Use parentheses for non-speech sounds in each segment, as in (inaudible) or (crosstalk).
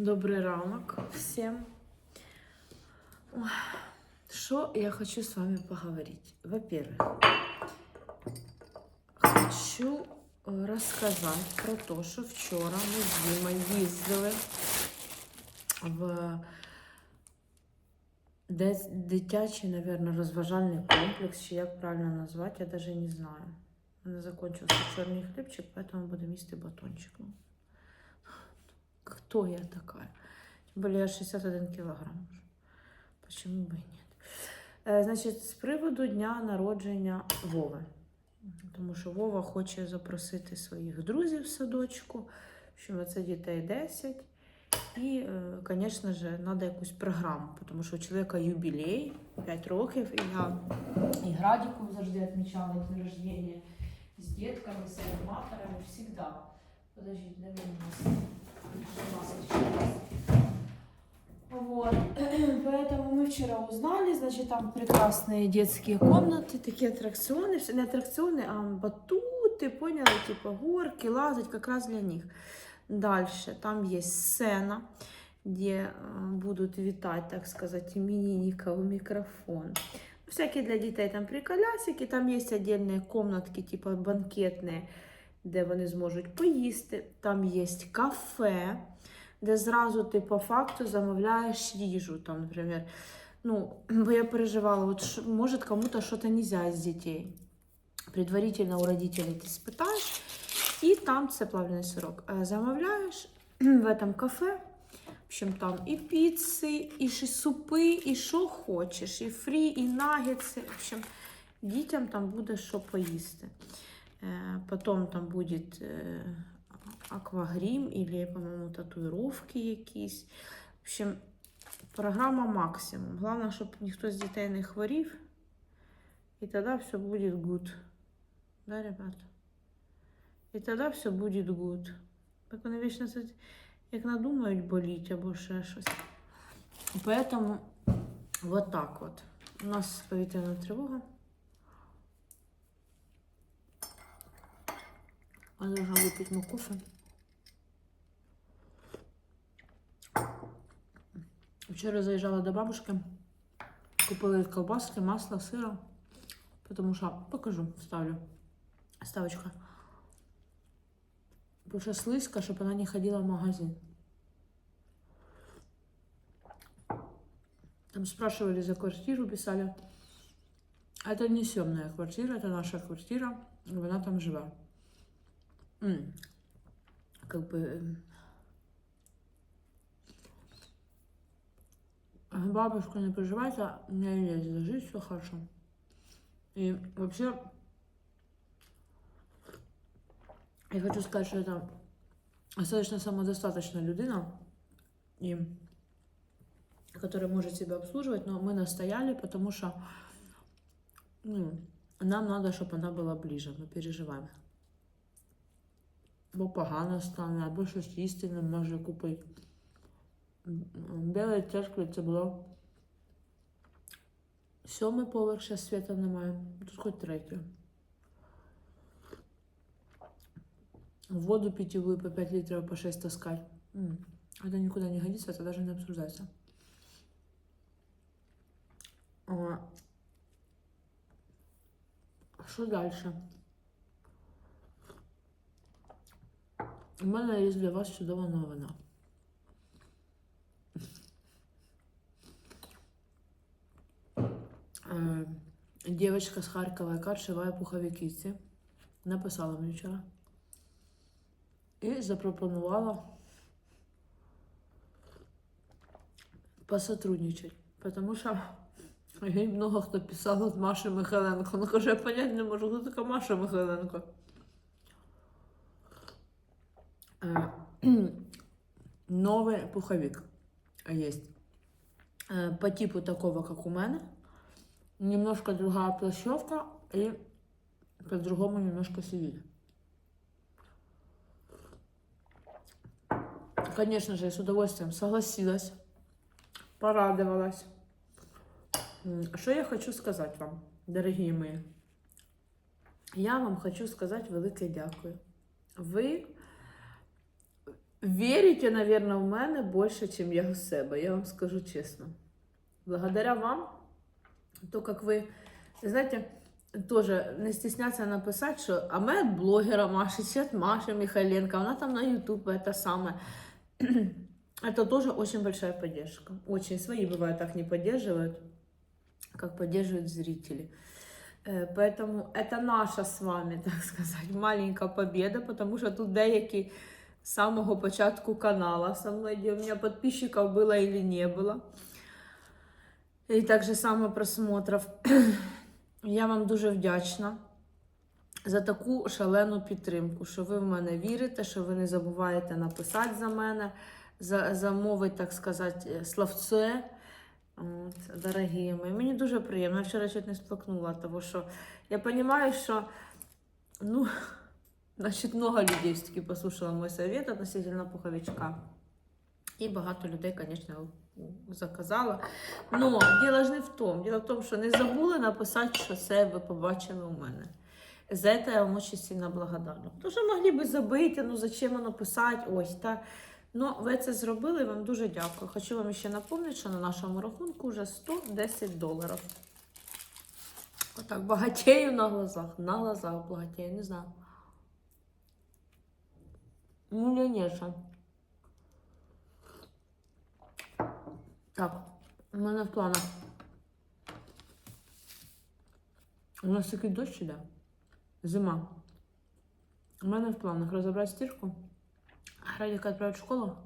Добрий ранок всем. Ой, Что я хочу с вами поговорить? Во-первых, хочу э, рассказать про то, що вчора ми з Дімою їздили в десь дитячий, наверное, розважальний комплекс, чи як правильно назвати, я даже не знаю. У мене закончився чорний хлібчик, поэтому будемо їсти батончик. Кто я такая? Тем более я 61 килограмм. Почему бы и нет? Е, Значить, з приводу дня народження Вови. Тому що Вова хоче запросити своїх друзів в садочку, що це дітей 10. І, звісно ж, треба якусь програму, тому що у чоловіка юбілей 5 років, і я і Градіку завжди відмічала день рождения з дітками, з аніматорами, завжди. Подождите, де він у нас? Вот. (clears throat) Поэтому мы вчера узнали, значит, там прекрасные детские комнаты, такие аттракционы, не аттракционы, а батуты, поняли, типа горки, лазать как раз для них. Дальше, там есть сцена, где э, будут витать, так сказать, именинников микрофон. Всякие для детей там приколясики, там есть отдельные комнатки, типа банкетные, де вони зможуть поїсти. Там є кафе, де зразу ти по факту замовляєш їжу. Там, наприклад, ну, (clears throat) бо я переживала, от, може кому-то щось нельзя з дітей. Предварительно у родителей ти спитаєш, і там це плавлений сирок. Е, Замовляєш (clears throat) в этом кафе. В общем, там і піци, і супи, і що хочеш, і фрі, і нагетси. В общем, дітям там буде що поїсти. Э, Потом там будет э, аквагрим или, по-моему, татуїровки якісь. В общем, програма максимум. Главное, щоб ніхто з дітей не хворів. І тоді все буде good. Да, ребята? І тоді все буде good. Так вони вічно це, як надумають боліть або ще щось. Поэтому вот так вот. У нас повітряна тривога. А должна выпить мой кофе. Вчора заїжджала до бабушки, купили колбаски, масло, сира. Потому що, покажу, вставлю. Ставочка. Потому что слизько, чтобы она не ходила в магазин. Там спрашивали за квартиру, писали. А Это не съемная квартира, это наша квартира, и она там жива. М, Как бы... эм, а Бабушка, не переживайте, у меня есть зажить, все хорошо. И вообще, я хочу сказать, что это достаточно самодостаточная людина, и которая может себя обслуживать, но мы настояли, потому что ну, нам надо, чтобы она была ближе, мы переживаем. Бо погано стане, або щось їсти не може купити. В Білій церкві це було сьомий поверх, ще світа немає. Тут хоч третій. Воду питьевую по 5 литров, по 6 таскать. М, Это никуда не годится, это даже не обсуждается. А, Що дальше? У мене є для вас чудова новина. Е, Дівчинка з Харкова, яка шиває пуховики, написала мені вчора. І запропонувала посотрудничать. Потому що їй много хто писав от Маші Михайленко. Ну, каже, я понять не можу, хто така Маша Михайленко. (clears throat) Новый пуховик есть. Э, По типу такого, как у мене. Немножко другая плащевка и по-другому немножко сидит. Конечно же, я с удовольствием согласилась, порадовалась. Что я хочу сказать вам, дорогие мои? Я вам хочу сказать велике дякую. Ви вірите, наверное, в мене більше, ніж я в себе, я вам скажу чесно. Благодаря вам, то, как вы, знаете, тоже не стесняться написать, что а мы от блогера Маши, чи от Маши Михайленко, она там на YouTube, это самое. Это тоже очень большая поддержка. Очень. Свои бывают так не поддерживают, как поддерживают зрители. Э, Поэтому это наша с вами, (laughs) так сказать, маленькая победа, потому что тут деякі з самого початку канала со мной, у меня подписчиков было или не было. І так само просмотрів. Я вам дуже вдячна за таку шалену підтримку, що ви в мене вірите, що ви не забуваєте написати за мене, за, замовити, так сказати, словце. От, дорогі мої. Мені дуже приємно. Я вчора чуть не сплакнула, тому що я розумію, що ну, значить, много людей все-таки послушало мой совет относительно пуховичка. І багато людей, звісно, заказала. Но діло ж не в тому. Діло в тому, що не забули написати, що це ви побачили у мене. За це я вам дуже сильно благодарна. Тому що могли би забити, ну зачем воно писати, ось та. Ну, ви це зробили, вам дуже дякую. Хочу вам ще напомнити, що на нашому рахунку вже 110 доларів. Отак, багатею на глазах. На глазах багатею, не знаю. Мільйонерша. Так, у мене в планах. У нас такий дощ іде. Зима. У мене в планах розібрати стірку. Радика отправить в школу.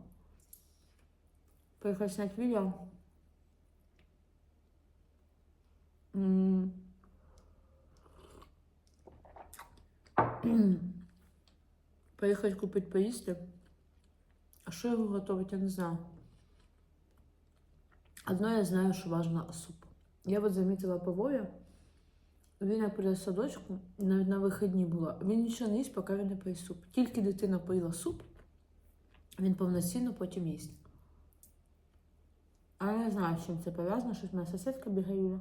Поехать снять видео. М. Поехать купить поїсти. А що його готувати, я не знаю. Одно я знаю, що важно суп. Я от замітила по Вові, він як прийде з садочку, навіть на вихідні було, він нічого не їсть, поки він не поїсть суп. Тільки дитина поїла суп, він повноцінно потім їсть. А я не знаю, з чим це пов'язано, щось моя сусідка бігає.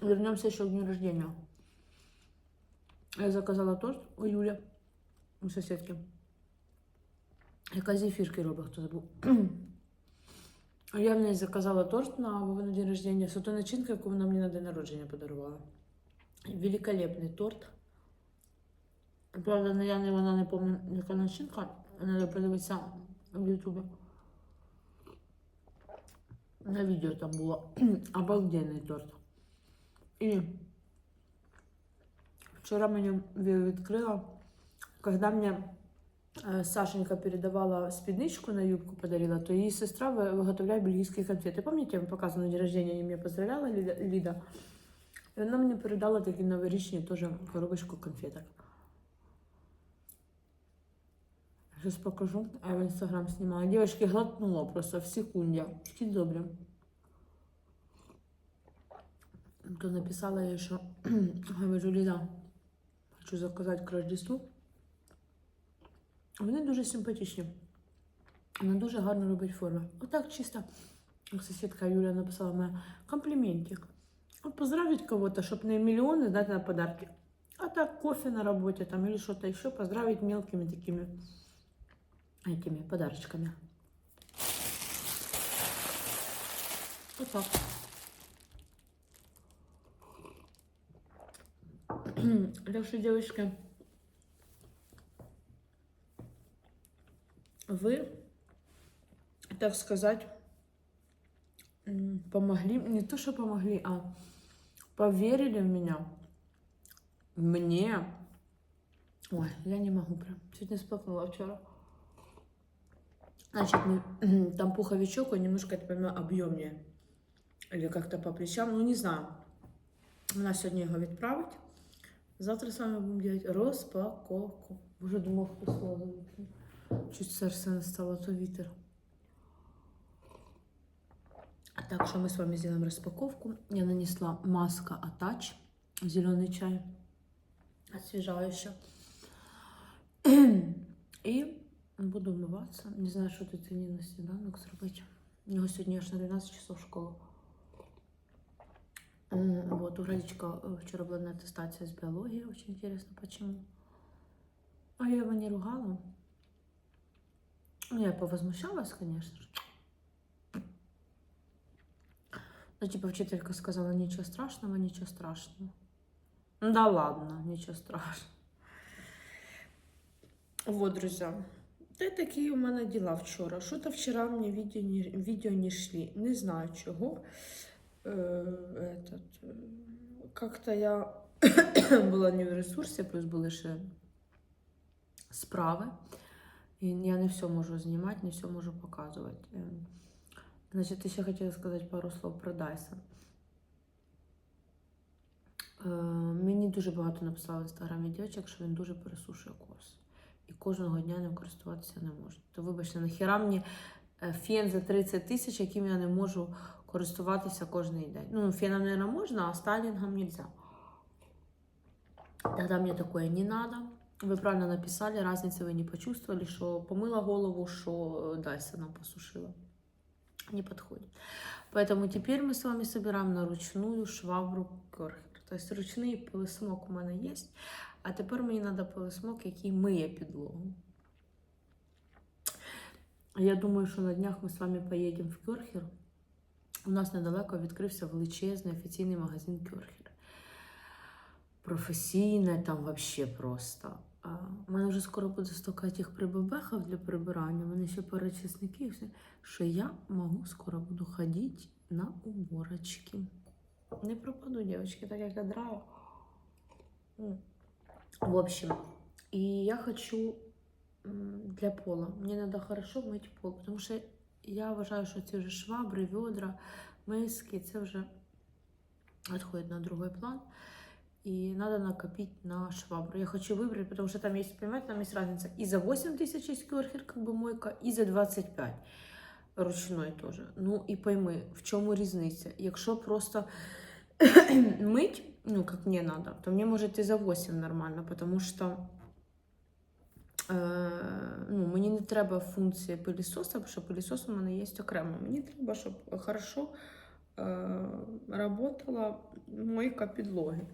Вернемося ще к дню рождения. Я заказала торт у Юлі, у сусідки. Яка зефірки робить, хто забув. (clears throat) Я в неї заказала торт на Вовину день рождения отою начинкою, яку вона мені на день народження подарувала. Великолепний торт. Правда, я не вона не пам'ятаю, яка начинка. Треба подивитися в Ютубі. На відео там було (clears throat) обалденний торт. І вчора мені відкрила, когда мне Сашенька передавала спідничку на юбку подарила, то її сестра ви- виготовляє бельгійські конфети. Пам'ятаєте, я вам показувала на день рождения, вони мене поздравляла, Ліда. І вона мені передала такі новорічні теж коробочку конфеток. Сейчас покажу. А я в инстаграм снимала. Девочки глотнула просто в секунде. Такі добрі. То написала я, що (clears throat) говорю, Ліда, хочу заказати к Рождеству. Вони дуже симпатичні. Вона дуже гарно робить форми. Отак чисто. Як Сусідка Юля написала мене компліментик. От поздравить кого-то, щоб не мільйони дати на подарки. А так кофе на роботі там или что-то еще поздравить мелкими такими этими подарочками. Вот так. Леша, девочки, вы, так сказать, помогли, не то, что помогли, а поверили в меня. Мне. Ой, я не могу прям. Чуть не сплакнула вчера. Значит, там пуховичок, он немножко, я так понимаю, объемнее. Или как-то по плечам, ну не знаю. Вона сьогодні його відправить. Завтра з вами будемо робити розпаковку. Боже, думав, хто. Чуть серце не стало, то вітер. А так, що ми з вами зробимо розпаковку. Я нанесла маска Атач, зелений чай, освіжаюча. (clears throat) І буду вмиватися. Не знаю, що тут мені на сніданок зробити. У нього сьогодні аж на 12 часов школа. Вот, у Радичка э, вчера была на аттестация с биологии. Очень интересно, почему. А я его не ругала. Ну, я повозмущалась, конечно. Ну, типа, вчителька сказала, ничего страшного, ничего страшного. Да ладно, ничего страшного. Вот, друзья. Та й такі у мене діла вчора. Що то вчора мені відео не, відео не йшли. Не знаю чого. Е, этот, е, как-то я (coughs) була не в ресурсі, плюс були ще справи. І я не все можу знімати, не все можу показувати. Е, Значить, ще хотіла сказати пару слов про. Е, мені дуже багато написали в інстаграмі дівчат, що він дуже пересушує кос. І кожного дня ним користуватися не можна. То вибачте, нахіра мені е, фен за 30 тисяч, яким я не можу користуватися кожен день. Ну, феном, наверное, можна, а стайлингом нельзя. Тогда мне такое не надо. Вы правильно написали, разницы вы не почувствовали, что помыла голову, что Дайсоном посушила. Не подходит. Поэтому теперь мы с вами собираем на ручную швабру Керхер. То есть ручний пилисмок у мене є. А тепер мені треба пилисмок, який миє підлогу. Я думаю, що на днях ми з вами поїдемо в Кьорхер. У нас недалеко відкрився величезний офіційний магазин Кьорхер. Професійне там вообще просто. У мене вже скоро буде стільки тих прибабехів для прибирання, у мене ще пара чесників, що я можу скоро буду ходити на уборочки. Не пропаду, девочки, так як я драю. В общем, и я хочу для пола. Мне надо хорошо мыть пол, потому что я вважаю, що ці вже швабри, відра, миски, це вже відходить на другой план. И надо накопить на швабру. Я хочу выбрать, потому что там есть, понимаете, там есть разница. И за 8 тысяч есть керхер, как бы мойка, и за 25 ручной тоже. Ну и пойми, в чому різниця? Якщо просто (clears throat) мыть, ну, как мне надо, то мне может и за 8 нормально, потому что е, ну, мені не треба функції пилісоса, тому що пилісос у мене є окремо. Мені треба, щоб хорошо е, работала мойка підлоги.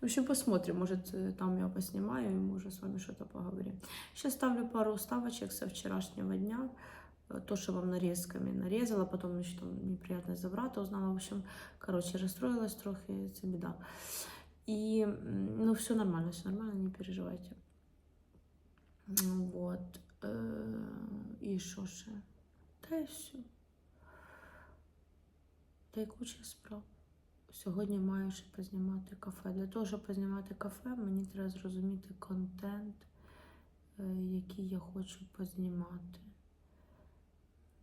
В общем, посмотрим, может, э, там я поснимаю, и мы уже с вами что-то поговорим. Сейчас ставлю пару уставочек со вчерашнего дня. Э, То, что вам нарезками нарезала, потом еще там неприятность заврата узнала. В общем, короче, расстроилась трохи, это беда. И, м, ну, все нормально, все нормально, не переживайте. Э, И что ще? Та и все. Та й куча справ. Сьогодні маю ще познімати кафе. Для того, щоб познімати кафе, мені треба зрозуміти контент, е, який я хочу познімати.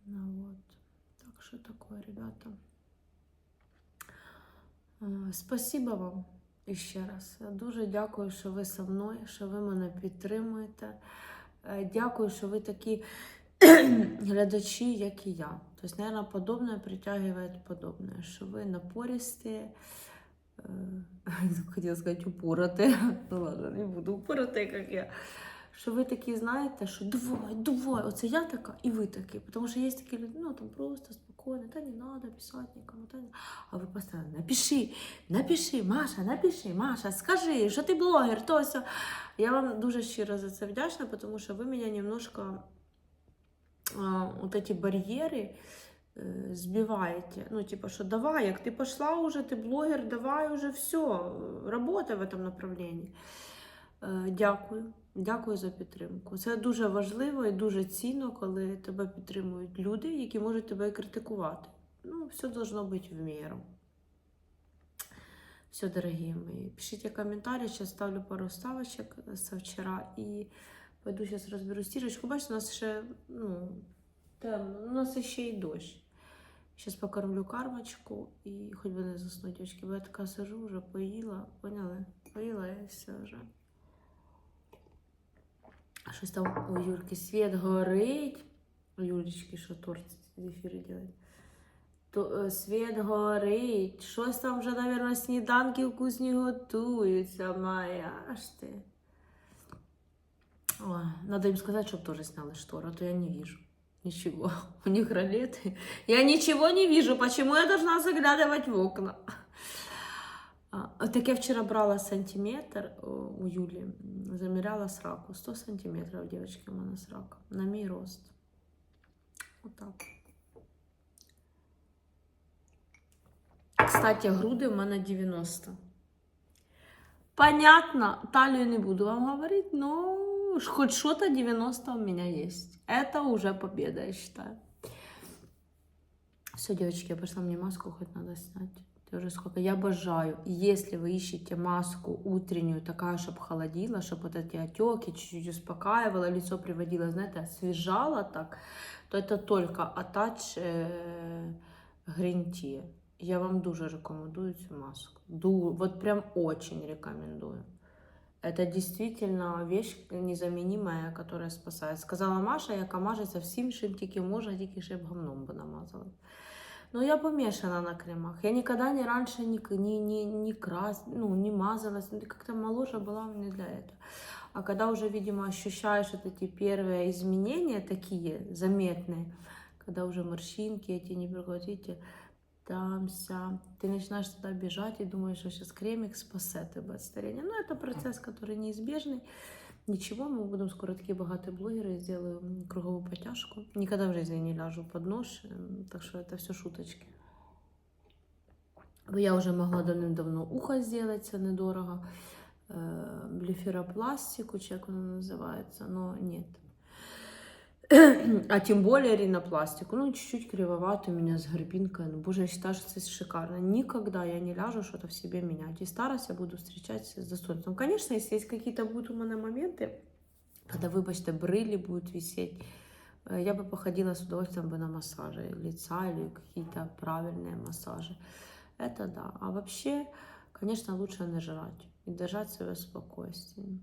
Ну от. Так що таке, ребята. Е, Спасибо вам іще раз. Я Дуже дякую, що ви со мною, що ви мене підтримуєте. Е, Дякую, що ви такі (clears throat) глядачі, як і я. Тобто, наверное, подобне притягує подобне, що ви напористі, е, (laughs) хотіла сказати, упорати. (laughs) Ну ладно, не буду упорати, як я Що ви такі знаєте, що давай, давай, оце я така, і ви такі. Тому що є такі люди, ну там просто спокійно, та не треба писати нікому, та не... а ви постійно напиши, напиши, Маша, напиши, Маша, скажи, що ти блогер, то все. Я вам дуже щиро за це вдячна, тому що ви мене немножко а, вот эти барьеры э, сбиваете. Ну, типа, что давай, як ты пошла уже, ты блогер, давай уже все, работай в этом направлении. Е, Дякую. Дякую за підтримку. Це дуже важливо і дуже цінно, коли тебе підтримують люди, які можуть тебе критикувати. Ну, все должно бути в міру. Все, дорогі мої. Пишіть коментарі, зараз ставлю пару ставочок з вчора і пойду зараз розберу стірочку. Бачите, у нас ще ну, темно, у нас ще й дощ. Зараз покормлю кармочку і хоч би не засну, дівчатки, бо я така сижу, вже поїла, поняли? Поїла і все вже. А щось там у Юрки світ горить. У Юлечки, що торт з ефіру робить. То е, світ горить. Щось там вже, мабуть, сніданки вкусні готуються, моя аж ти. Ой, надо им сказать, чтобы тоже сняли штору, а то я не вижу. Ничего. (laughs) У них ролеты. Я ничего не вижу. Почему я должна заглядывать в окна? А, Так я вчора брала сантиметр о, у Юлі, м, заміряла сраку. 100 сантиметрів, дівчатки, у мене срака. На мій рост. Отак. Кстати, груди в мене 90. Понятно, талию не буду вам говорить, но ш- хоть что-то 90 у меня есть. Это уже победа, я считаю. Все, девочки, я пошла, мне маску хоть надо снять. Это уже сколько. Я обожаю. Если вы ищете маску утреннюю, такая, чтобы холодила, чтобы вот эти отеки чуть-чуть успокаивала, лицо приводила, знаете, освежала так, то это только Attach э, Green Tea. Я вам дуже рекомендую цю маску. Ду, вот прям очень рекомендую. Это действительно вещь незаменимая, которая спасает. Сказала Маша, яка мажеться всім, чим тільки можна, тільки щоб гамном би намазала. Ну, я помешана на кремах. Я никогда не раньше не, не, не, не, крас, ну, не мазалась. Ну, Как-то моложе была не для этого. А когда уже, видимо, ощущаешь вот эти первые изменения такие заметные, когда уже морщинки эти не приходите, там, ся, ты начинаешь туда бежать и думаешь, что сейчас кремик спасет тебя от старения. Ну, это процесс, который неизбежный. Ничего, мы будем скоро такие богатые блогеры, сделаю м, круговую подтяжку. Никогда в жизни не ляжу под нож, м, так что это все шуточки. Бо Я уже могла давным-давно ухо сделать, це недорого. Э, блеферопластику, чи як воно називається, но нет. (clears throat) А тем более ринопластику. Ну, чуть-чуть кривовато у меня с горбинкой. Ну, боже, я считаю, что это шикарно. Никогда я не ляжу что-то в себе менять. И старость я буду встречать с достоинством. Конечно, если есть какие-то будут у меня моменты, когда, выбачьте, брыли будут висеть, э, я бы походила с удовольствием бы на массажи лица или какие-то правильные массажи. Это да. А вообще, конечно, лучше не жрать и держать себя в спокойствии.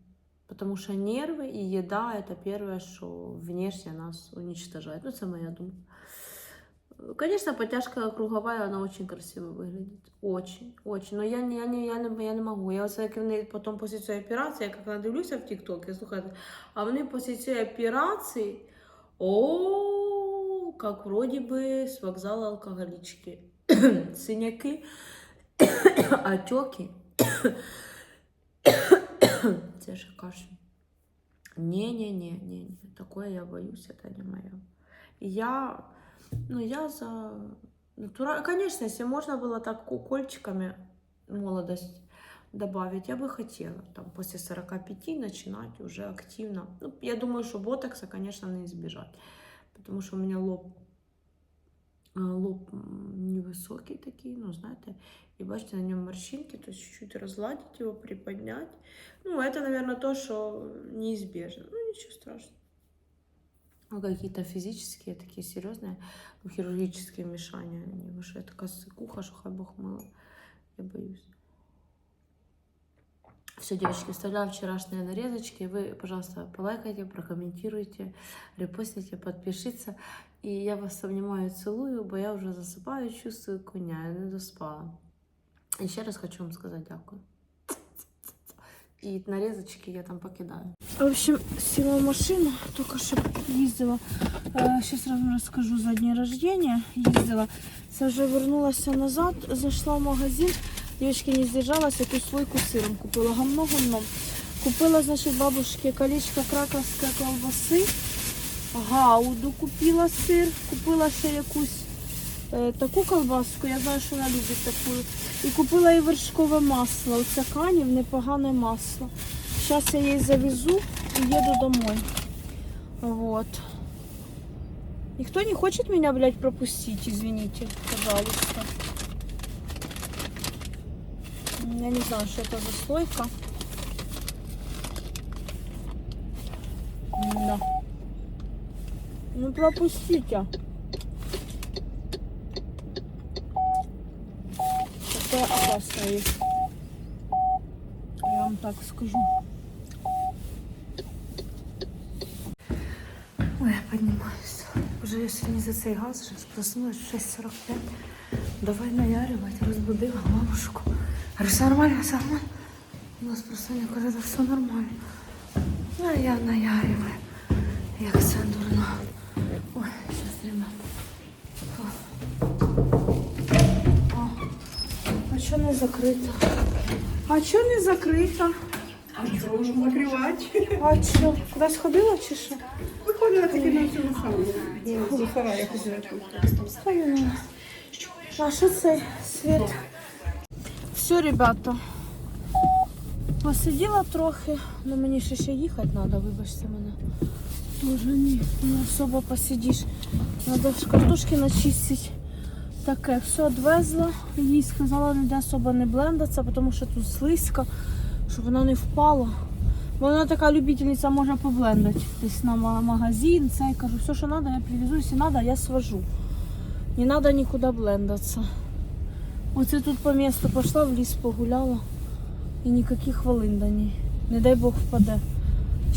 Потому что нервы и еда это первое, что внешне нас уничтожает. Ну, это моя думка. Конечно, подтяжка круговая, она очень красиво выглядит. Очень, очень. Но я, не- я, не, я, не, я не могу. Я оце, як вони потім після цієї операції, я як надивлюся в TikTok, я слухаю, а вони після цієї операції, о, как вроде бы с вокзала алкоголички. (coughs) Синяки, (coughs) отеки. (coughs) Це ж кашель. Не-не-не-не, такое я боюсь, это не мое. Я, ну, я за натурально. Конечно, если можно было так укольчиками молодость добавить, я бы хотела там после 45 начинать уже активно. Ну, я думаю, что ботокса, конечно, не избежать, потому что у меня лоб лоб м, невысокий такие, ну, знаете, и бачите, на нем морщинки, то есть чуть-чуть разгладить его, приподнять. Ну, это, наверное, то, что неизбежно. Ну, ничего страшного. Ну, какие-то физические, такие серьезные, ну, хирургические вмешания. Не, потому что я такая сыкуха, что хай бог мало. Я боюсь. Все, девочки, вставляю вчерашние нарезочки. Вы, пожалуйста, полайкайте, прокомментируйте, репостите, подпишитесь. И я вас обнимаю и целую, бо я уже засыпаю, чувствую коня, я не доспала. І ще раз хочу вам сказати дякую. І нарезочки я там покидаю. В общем, села в машину, только что ездила. Сейчас вам расскажу за день рождения. Ездила. Це вже вернулася назад, зайшла в магазин. Девочки не сдержалась, якусь слойку з сиром купила. Гамно-гамно. Купила, значить, бабушке колечко краковської колбаси. Гауду купила сир, купила ще якусь е, таку колбаску, я знаю, що вона любить таку. І купила і вершкове масло. Оце канів, непогане масло. Зараз я її завезу і їду домой. Вот. Никто не хочет меня, блядь, пропустить, извините, пожалуйста. Я не знаю, что это за слойка. Да. Ну пропустите. Такое опасное есть. Я вам так скажу. Ой, я поднимаюсь. Уже я сегодня за цей газ сейчас проснулась в 6.45. Давай наяривать, разбудила мамушку. Говорю, все нормально, все нормально. У нас просто не каже, да все нормально. А я наяриваю. Як це дурно. Ой, сейчас, ребят. О. А що не закрито? А чого не закрита? Можемо закривати. А що? Кудись ходила чи що? Виходила тільки на цьому самому. До сарая ходила. А що це світ? Все, ребята. Посиділа трохи, але мені ще ще їхати треба, вибачте мене. Тоже ні, не особо посидиш. Треба ж картошки начистити. Таке, все відвезла. Їй сказала, ніде особо не блендаться, тому що тут слизько, щоб вона не впала. Бо вона така любительниця може поблендати. Десь на магазин, це я кажу, все, що треба, я привезу, якщо треба, я свожу. Не надо никуда блендаться. Оце тут по місту пішла, в ліс погуляла. І ніяких хвилин до ній. Не дай Бог впаде.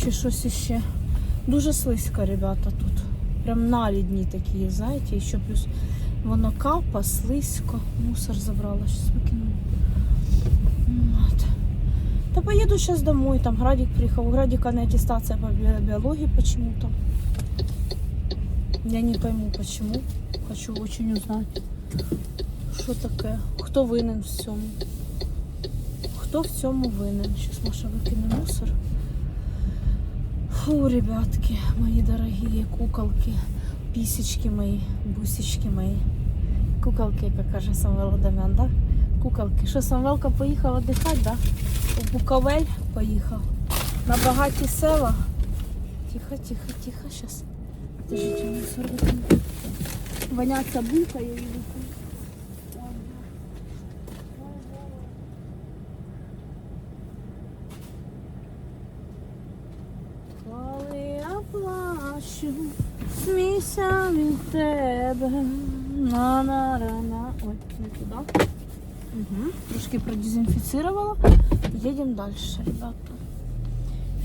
Чи щось іще. Дуже слизько, ребята, тут. Прям налідні такі, знаєте, і ще плюс воно капа, слизько. Мусор забрала, зараз викинула. От. Та поїду зараз домой, там Градик приїхав. У Градика не аттестація по біології почему-то. Я не пойму почему. Хочу очень узнать, що таке, хто винен в цьому. Хто в цьому винен? Зараз Маша викине мусор. Фу, ребятки, мої дорогі куколки, пісечки мої, бусечки мої. Куколки, як каже Самвел Адамян, да? Куколки. Що Самвелка поїхав віддихати, да? У Буковель поїхав. На багаті села. Тихо, тихо, тихо, зараз. Подождите, мусор викину. Воняться булкою. Коли я плачу, смійся від тебе. на на на на Ой, не туди. Угу. Трошки продезінфіцировала. Їдемо далі, ребята.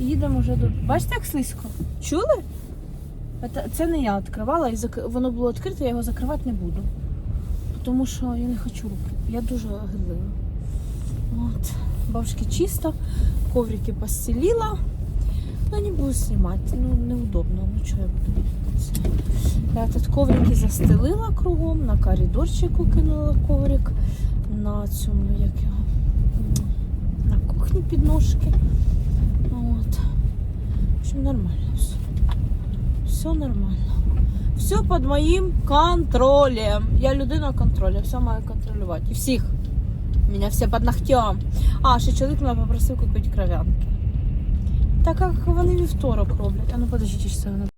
Їдемо вже до. Бачите, як слизько? Чули? Це, не я відкривала, і воно було відкрите, я його закривати не буду. Тому що я не хочу руки. Я дуже гидлива. От. Бабушки чисто, коврики постелила. Ну, не буду знімати, ну неудобно. Ну що я буду? Я тут коврики застелила кругом, на коридорчику кинула коврик, на цьому, як його, на кухні підножки. От. В общем, нормально все. Все нормально. Все під моїм контролем. Я людина контролю, все маю контролювати. І всіх. Мене все під ногтем. А, ще чоловік мене попросив купити кров'янки. Так як вони вівторок роблять. А ну подождіть, що це вони